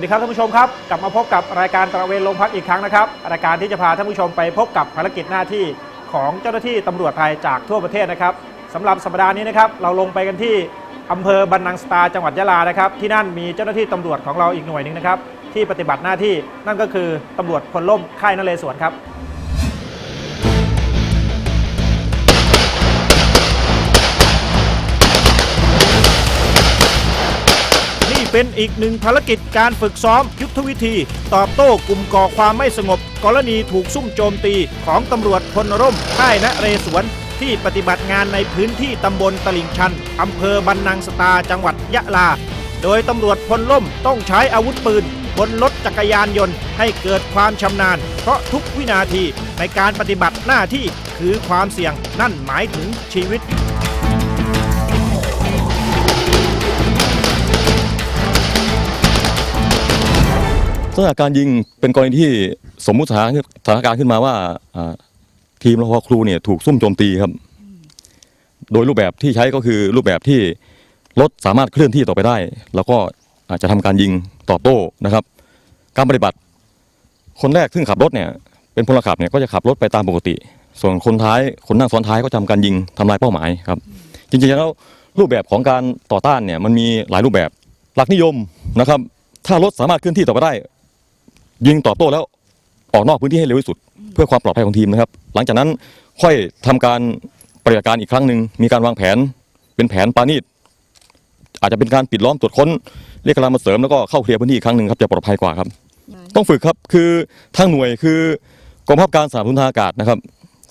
วัสดีครับท่านผู้ชมครับกลับมาพบกับรายการตระเวนโรงพักอีกครั้งนะครับรายการที่จะพาท่านผู้ชมไปพบกับภารกิจหน้าที่ของเจ้าหน้าที่ตำรวจไทยจากทั่วประเทศนะครับสำหรับสัปดาห์นี้นะครับเราลงไปกันที่อำเภอบันนังสตาจังหวัดยะลานะครับที่นั่นมีเจ้าหน้าที่ตำรวจของเราอีกหน่วยหนึ่งนะครับที่ปฏิบัติหน้าที่นั่นก็คือตำรวจพลล่มค่ายนเรศวรครับ เป็นอีกหนึ่งภารกิจการฝึกซ้อมยุทธวิธี ตอบโต้กลุ่มก่อความไม่สงบ กรณีถูกซุ่มโจมตีของตำรวจพลร่มค่ายนเรศวรที่ปฏิบัติงานในพื้นที่ตำบลตลิ่งชัน อำเภอบันนังสตาจังหวัดยะลา โดยตำรวจพลร่มต้องใช้อาวุธปืน บนรถจักรยานยนต์ให้เกิดความชำนาญ เพราะทุกวินาทีในการปฏิบัติหน้าที่คือความเสี่ยงนั่นหมายถึงชีวิต สถานการยิงเป็นกรณีที่สมมุติสถานสถานการณ์ขึ้นมาว่าอ่าทีมรพครูเนี่ยถูกซุ่มโจมตีครับ โดยรูปแบบที่ใช้ก็คือรูปแบบที่รถสามารถเคลื่อนที่ต่อไปได้ แล้วก็อาจจะทำการยิงตอบโต้นะครับ การปฏิบัติ คนแรกซึ่งขับรถเนี่ยเป็นพลขับเนี่ยก็จะขับรถไปตามปกติ ส่วนคนท้ายคนนั่งซ้อนท้ายก็จะทำการยิงทำลายเป้าหมายครับ จริงๆแล้วรูปแบบของการต่อต้านเนี่ยมันมีหลายรูปแบบหลักนิยมนะครับ ถ้ารถสามารถเคลื่อนที่ต่อไปได้ ยิงตอบโต้แล้วออกนอกพื้นที่ให้เร็วที่สุด เพื่อความปลอดภัยของทีมนะครับ หลังจากนั้นค่อยทำการปฏิบัติการอีกครั้งหนึ่งมีการวางแผนเป็นแผนปานีตอาจจะเป็นการปิดล้อมตรวจค้นเรียกกำลังมาเสริมแล้วก็เข้าเคลียร์พื้นที่อีกครั้งหนึ่งครับจะปลอดภัยกว่าครับ ต้องฝึกครับคือทางหน่วยคือกองบังคับการสนามทุนทางอากาศนะครับ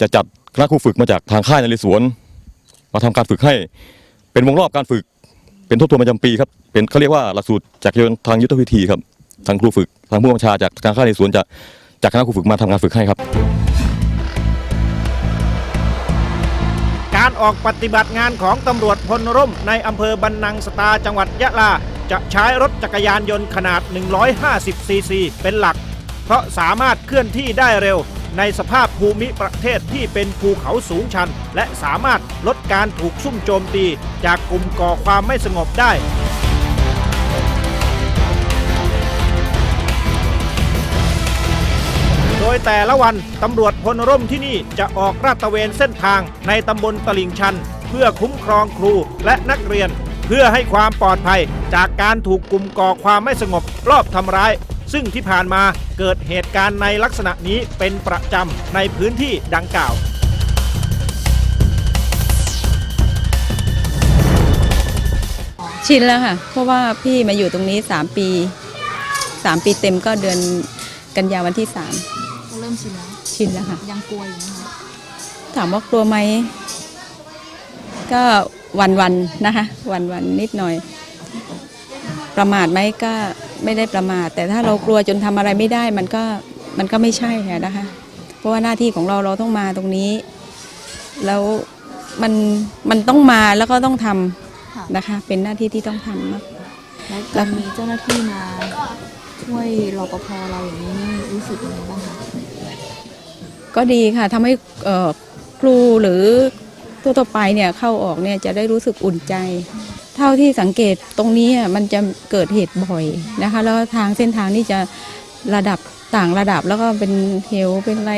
จะจัดคณะครูฝึกมาจากทางค่ายนเรศวรมาทำการฝึกให้ เป็นวงรอบการฝึก เป็นทบทวนประจำปีครับเป็นเขาเรียกว่าหลักสูตรจากยนทางยุทธวิธีครับ ทางครูฝึกทางผู้บัญชาจากทางค่ายนเรศวรจะจากคณะครูฝึกมาทำงานฝึกให้ครับ การออกปฏิบัติงานของตำรวจพลร่มในอำเภอบันนังสตาจังหวัดยะลา จะใช้รถจักรยานยนต์ขนาด 150 ซีซี เป็นหลัก เพราะสามารถเคลื่อนที่ได้เร็ว ในสภาพภูมิประเทศที่เป็นภูเขาสูงชัน และสามารถลดการถูกซุ่มโจมตี จากกลุ่มก่อความไม่สงบได้ โดยแต่ละวันตำรวจพลร่มที่นี่จะออกราดตระเวนเส้นทางในตำบลตลิ่งชัน เพื่อคุ้มครองครูและนักเรียน เพื่อให้ความปลอดภัยจากการถูกกลุ่มก่อความไม่สงบรอบทำร้าย ซึ่งที่ผ่านมาเกิดเหตุการณ์ในลักษณะนี้เป็นประจำในพื้นที่ดังกล่าวชินแล้วค่ะ เพราะว่าพี่มาอยู่ตรงนี้ 3 ปี 3 ปีเต็มก็เดือนกันยาวันที่ก็เริ่มชินแล้ว3ชินแล้วค่ะ ยังกลัวอยู่นะคะ ถามว่ากลัวไหม ก็วันวันๆนะคะ วันวันๆนิดหน่อย ประมาทไหมก็ไม่ได้ประมาท แต่ถ้าเรากลัวจนทำอะไรไม่ได้มันก็มันก็ไม่ใช่ค่ะนะคะ เพราะว่าหน้าที่ของเราเราต้องมาตรงนี้ แล้วมันมันต้องมาแล้วก็ต้องทำค่ะนะคะ เป็นหน้าที่ที่ต้องทำมากแล้วการมีเจ้าหน้าที่มาช่วยรปภเราอย่างนี้นี่รู้สึกยังไงบ้างคะ ก็ดีค่ะทำให้ครูหรือทั่วๆไปเนี่ยเข้าออกเนี่ยจะได้รู้สึกอุ่นใจ เท่าที่สังเกตตรงนี้มันจะเกิดเหตุบ่อยนะคะแล้วทางเส้นทางนี่จะระดับต่างระดับแล้วก็เป็นเหวเป็นอะไร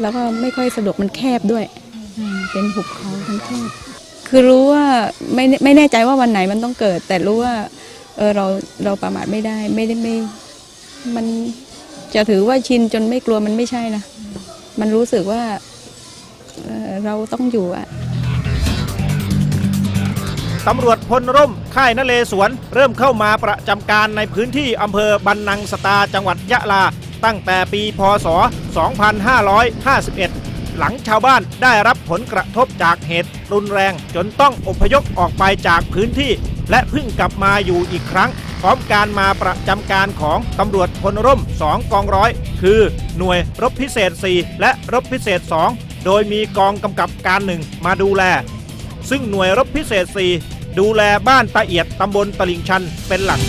แล้วก็ไม่ค่อยสะดวกมันแคบด้วย เป็นหุบเขามันแคบคือรู้ว่าไม่ไม่แน่ใจว่าวันไหนมันต้องเกิด แต่รู้ว่าเออเราเราประมาทไม่ได้ไม่ได้ไม่มันจะถือว่าชินจนไม่กลัวมันไม่ใช่นะ มันรู้สึกว่าเเราต้องอยู่อะตำรวจพลร่ม ค่ายนเรศวรเริ่มเข้ามาประจำการในพื้นที่อำเภอบันนังสตาจังหวัดยะลา ตั้งแต่ปีพศ 2551 หลังชาวบ้านได้รับผลกระทบจากเหตุรุนแรง จนต้องอพยพออกไปจากพื้นที่ และเพิ่งกลับมาอยู่อีกครั้ง พร้อมการมาประจำการของตำรวจพลร่ม 2 กองร้อย คือหน่วยรบพิเศษ 4 และรบพิเศษ 2 โดยมีกองกำกับการหนึ่งมาดูแล ซึ่งหน่วยรบพิเศษ 4 ดูแลบ้านตะเอียดตำบลตลิ่งชันเป็นหลัก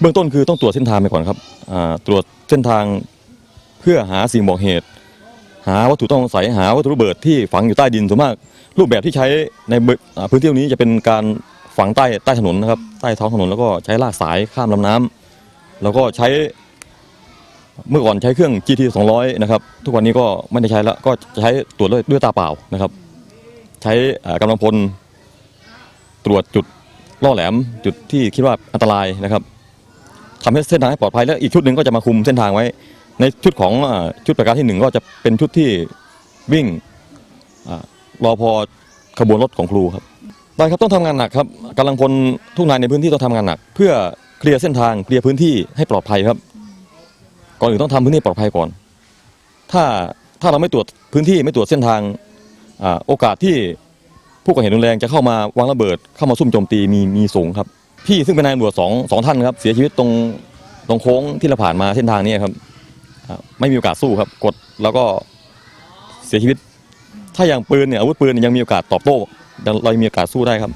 เบื้องต้นคือต้องตรวจเส้นทางไปก่อนครับอ่าตรวจเส้นทางเพื่อหาสิ่งบอกเหตุ หาวัตถุต้องสงสัยหาวัตถุระเบิดที่ฝังอยู่ใต้ดินส่วนมาก รูปแบบที่ใช้ในพื้นที่นี้จะเป็นการฝังใต้ใต้ถนนนะครับ ใต้ท้องถนนแล้วก็ใช้ลากสายข้ามลำน้ำแล้วก็ใช้ เมื่อก่อนใช้เครื่อง GT 200 นะครับ ทุกวันนี้ก็ไม่ได้ใช้แล้วก็ใช้ตรวจด้วยด้วยตาเปล่านะครับ ใช้เอ่อกำลังพลตรวจจุดล่อแหลมจุดที่คิดว่าอันตรายนะครับทำให้เส้นทางให้ปลอดภัยแล้วอีกชุดหนึ่งก็จะมาคุมเส้นทางไว้ ในชุดของชุดประการที่หนึ่งก็จะเป็นชุดที่วิ่ง รอพอขบวนรถของครูครับได้ครับต้องทำงานหนักครับกำลังพลทุกนายในพื้นที่ต้องทำงานหนัก เพื่อเคลียร์เส้นทางเคลียร์พื้นที่ให้ปลอดภัยครับ ก่อนอื่นต้องทำพื้นที่ปลอดภัยก่อน ถ้าถ้าเราไม่ตรวจพื้นที่ไม่ตรวจเส้นทางอโอกาสที่ผู้ก่อเหตุรุนแรงจะเข้ามาวางระเบิดเข้ามาซุ่มโจมตีมีมีสูงครับ พี่ซึ่งเป็นนายตำรวจสองสองท่านครับ เสียชีวิตตรงตรงโค้งที่เราผ่านมาเส้นทางนี้ครับไม่มีโอกาสสู้ครับ กดแล้วก็เสียชีวิต ถ้าอย่างปืนเนี่ยอาวุธปืนยังมีโอกาสตอบโต้เรายังมีโอกาสสู้ได้ครับ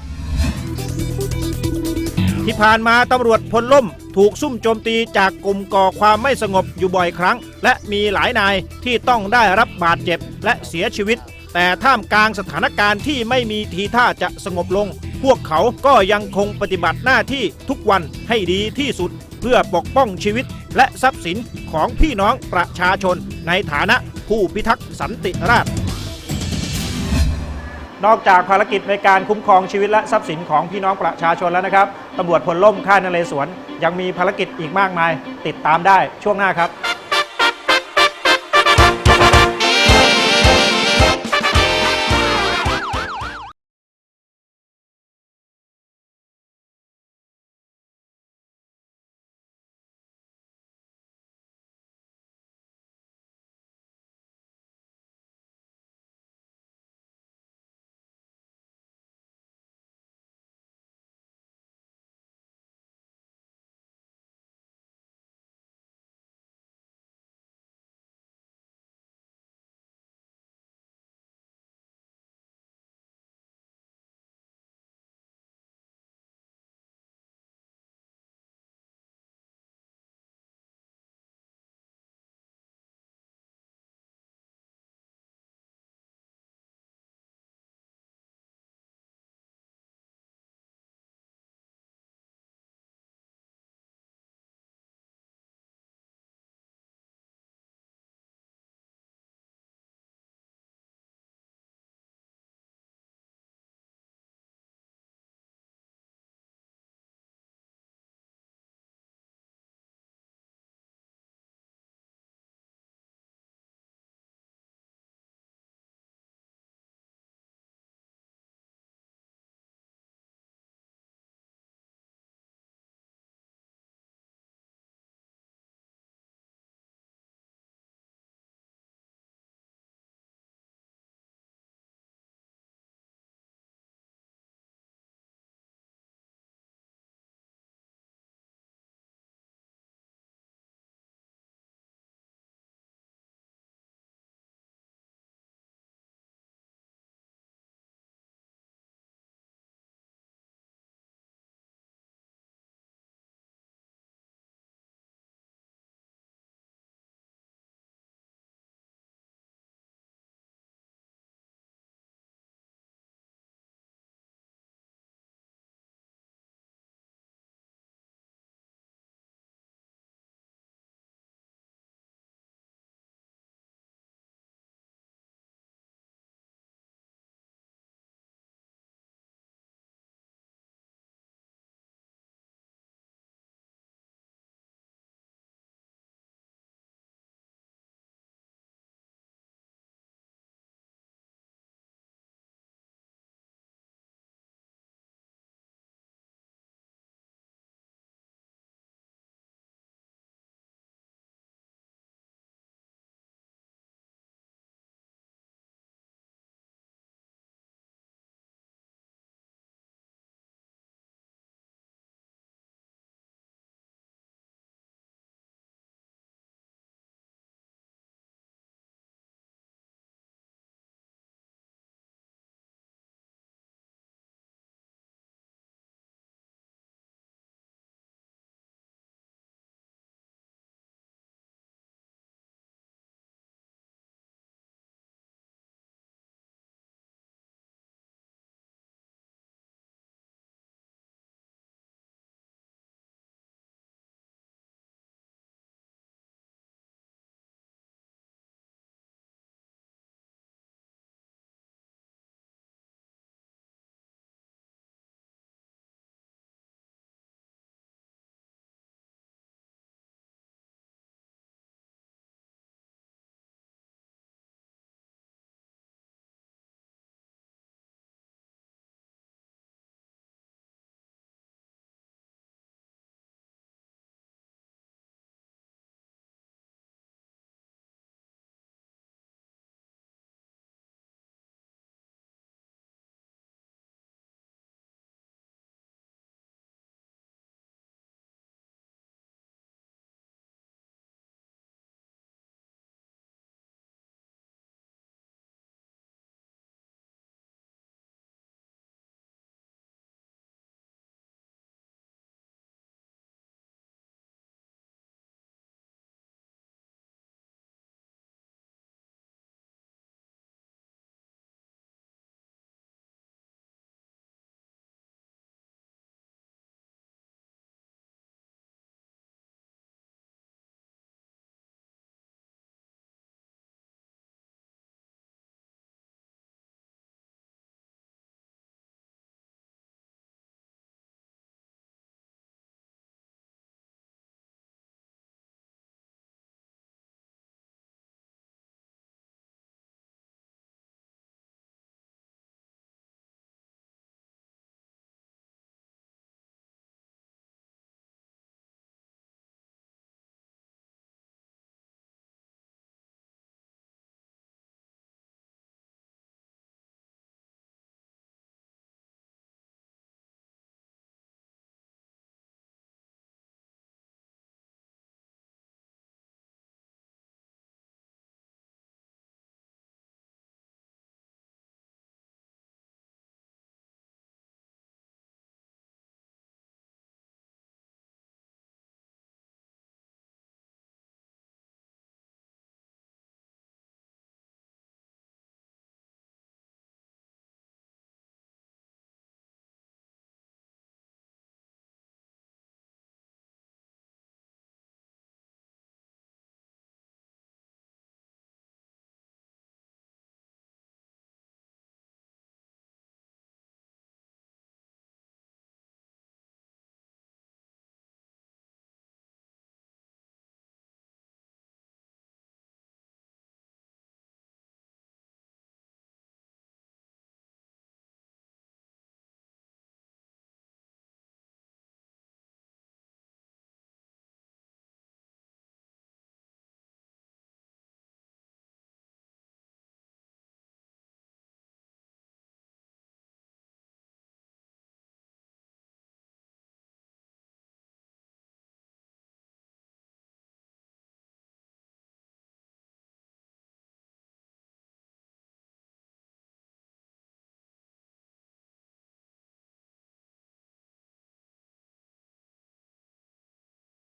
ที่ผ่านมาตำรวจพลล่ม ถูกซุ่มโจมตีจากกลุ่มก่อความไม่สงบอยู่บ่อยครั้ง และมีหลายนายที่ต้องได้รับบาดเจ็บและเสียชีวิต แต่ท่ามกลางสถานการณ์ที่ไม่มีทีท่าจะสงบลง พวกเขาก็ยังคงปฏิบัติหน้าที่ทุกวันให้ดีที่สุดเพื่อปกป้องชีวิตและทรัพย์สินของพี่น้องประชาชนในฐานะผู้พิทักษ์สันติราษฎร์ นอกจากภารกิจในการคุ้มครองชีวิตและทรัพย์สินของพี่น้องประชาชนแล้วนะครับตำรวจพลล่มค่ายนเรศวรยังมีภารกิจอีกมากมาย ติดตามได้ช่วงหน้าครับ